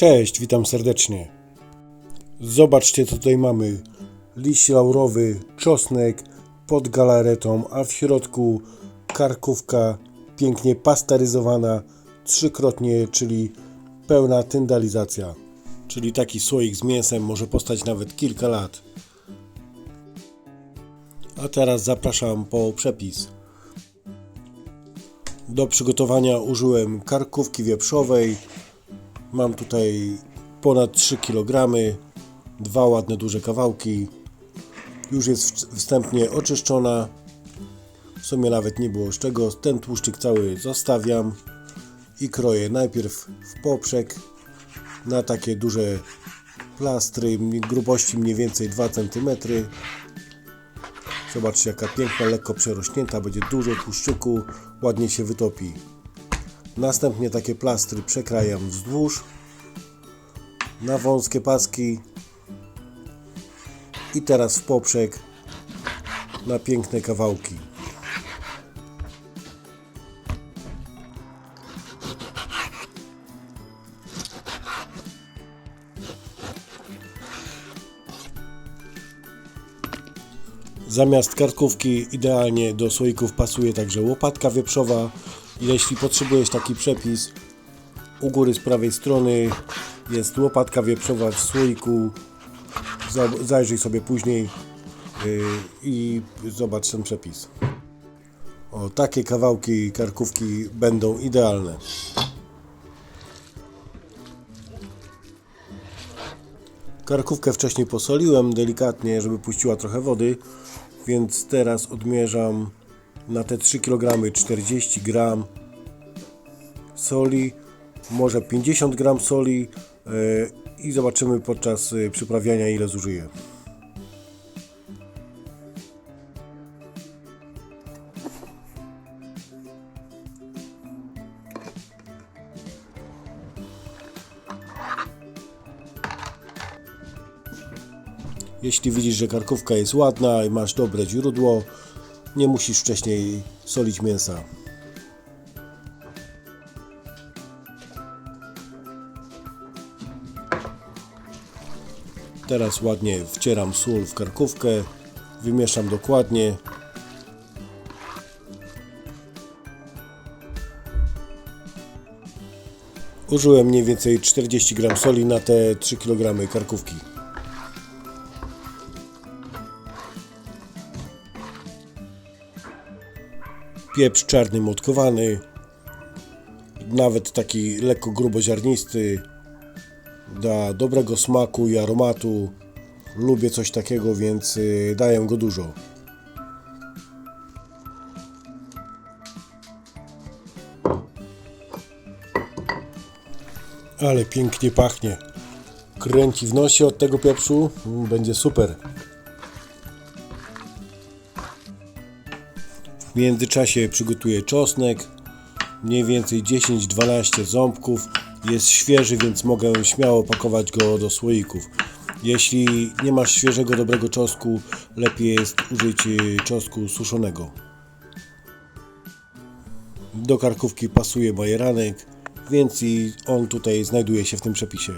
Cześć, witam serdecznie. Zobaczcie, co tutaj mamy. Liść laurowy, czosnek pod galaretą, a w środku karkówka pięknie pasteryzowana trzykrotnie, czyli pełna tyndalizacja. Czyli taki słoik z mięsem może postać nawet kilka lat. A teraz zapraszam po przepis. Do przygotowania użyłem karkówki wieprzowej, Mam tutaj ponad 3 kg, dwa ładne duże kawałki. Już jest wstępnie oczyszczona. W sumie nawet nie było z czego. Ten tłuszczyk cały zostawiam i kroję najpierw w poprzek na takie duże plastry grubości mniej więcej 2 cm. Zobaczcie jaka piękna, lekko przerośnięta, będzie dużo tłuszczyku, ładnie się wytopi. Następnie takie plastry przekrajam wzdłuż na wąskie paski i teraz w poprzek na piękne kawałki. Zamiast kartkówki idealnie do słoików pasuje także łopatka wieprzowa. Jeśli potrzebujesz taki przepis, u góry z prawej strony jest łopatka wieprzowa w słoiku. Za- Zajrzyj sobie później yy, i zobacz ten przepis. O, takie kawałki karkówki będą idealne. Karkówkę wcześniej posoliłem delikatnie, żeby puściła trochę wody, więc teraz odmierzam na te 3 kg 40 g soli, może 50 g soli yy, i zobaczymy podczas yy, przyprawiania ile zużyję. Jeśli widzisz, że karkówka jest ładna i masz dobre źródło, nie musisz wcześniej solić mięsa. Teraz ładnie wcieram sól w karkówkę, wymieszam dokładnie. Użyłem mniej więcej 40 g soli na te 3 kg karkówki. Pieprz czarny motkowany, nawet taki lekko gruboziarnisty, da dobrego smaku i aromatu. Lubię coś takiego, więc y, daję go dużo. Ale pięknie pachnie. Kręci w nosie od tego pieprzu. Będzie super. W międzyczasie przygotuję czosnek. Mniej więcej 10-12 ząbków. Jest świeży, więc mogę śmiało pakować go do słoików. Jeśli nie masz świeżego, dobrego czosnku, lepiej jest użyć y, czosnku suszonego. Do karkówki pasuje majeranek, więc i on tutaj znajduje się w tym przepisie.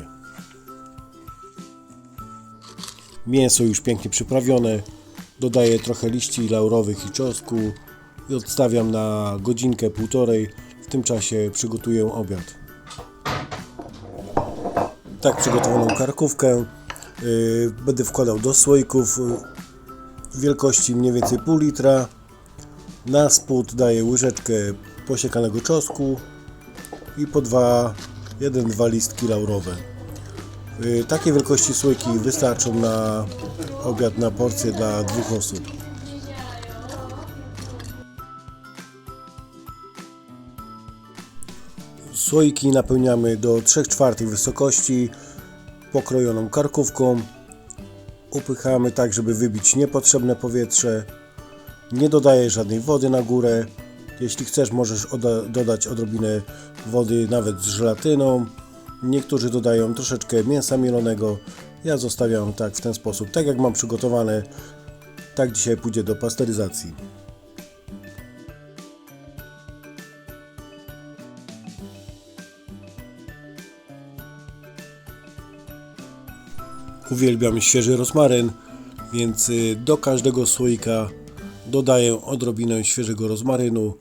Mięso już pięknie przyprawione. Dodaję trochę liści laurowych i czosnku i odstawiam na godzinkę, półtorej. W tym czasie przygotuję obiad. Tak przygotowaną karkówkę yy, będę wkładał do słoików yy, wielkości mniej więcej pół litra. Na spód daję łyżeczkę posiekanego czosnku i po dwa, jeden, dwa listki laurowe. Yy, Takie wielkości słoiki wystarczą na obiad na porcję dla dwóch osób. Słoiki napełniamy do 3 czwartych wysokości pokrojoną karkówką. Upychamy tak, żeby wybić niepotrzebne powietrze. Nie dodaję żadnej wody na górę. Jeśli chcesz, możesz oda- dodać odrobinę wody nawet z żelatyną. Niektórzy dodają troszeczkę mięsa mielonego. Ja zostawiam tak w ten sposób. Tak jak mam przygotowane, tak dzisiaj pójdzie do pasteryzacji. Uwielbiam świeży rozmaryn, więc y, do każdego słoika dodaję odrobinę świeżego rozmarynu.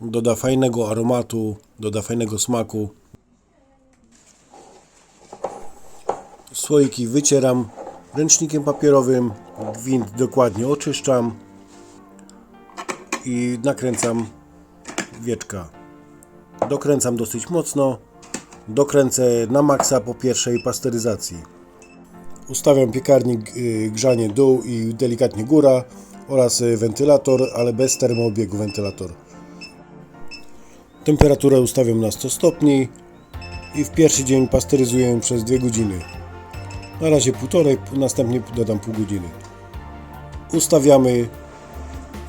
Doda fajnego aromatu, doda fajnego smaku. Słoiki wycieram ręcznikiem papierowym, gwint dokładnie oczyszczam i nakręcam wieczka. Dokręcam dosyć mocno, dokręcę na maksa po pierwszej pasteryzacji. Ustawiam piekarnik y, grzanie dół i delikatnie góra oraz y, wentylator, ale bez termoobiegu wentylator. Temperaturę ustawiam na 100 stopni i w pierwszy dzień pasteryzuję przez 2 godziny. Na razie półtorej, następnie dodam pół godziny. Ustawiamy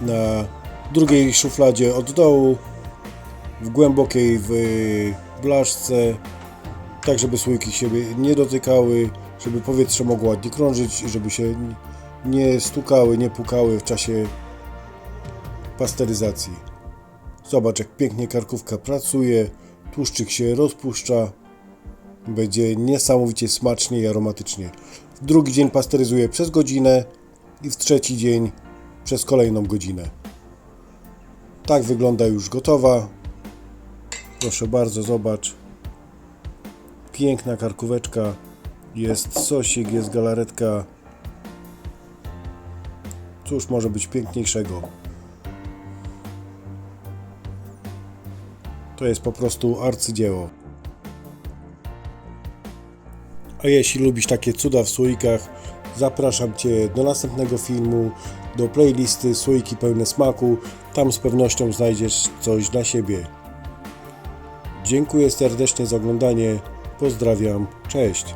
na drugiej szufladzie od dołu, w głębokiej w blaszce, tak żeby słoiki siebie nie dotykały, żeby powietrze mogło ładnie krążyć, żeby się nie stukały, nie pukały w czasie pasteryzacji. Zobacz jak pięknie karkówka pracuje, tłuszczyk się rozpuszcza, będzie niesamowicie smacznie i aromatycznie. W drugi dzień pasteryzuję przez godzinę i w trzeci dzień przez kolejną godzinę. Tak wygląda już gotowa. Proszę bardzo, zobacz. Piękna karkóweczka. Jest sosik, jest galaretka. Cóż może być piękniejszego? To jest po prostu arcydzieło. A jeśli lubisz takie cuda w słoikach, zapraszam Cię do następnego filmu, do playlisty Słoiki pełne smaku. Tam z pewnością znajdziesz coś dla siebie. Dziękuję serdecznie za oglądanie. Pozdrawiam. Cześć.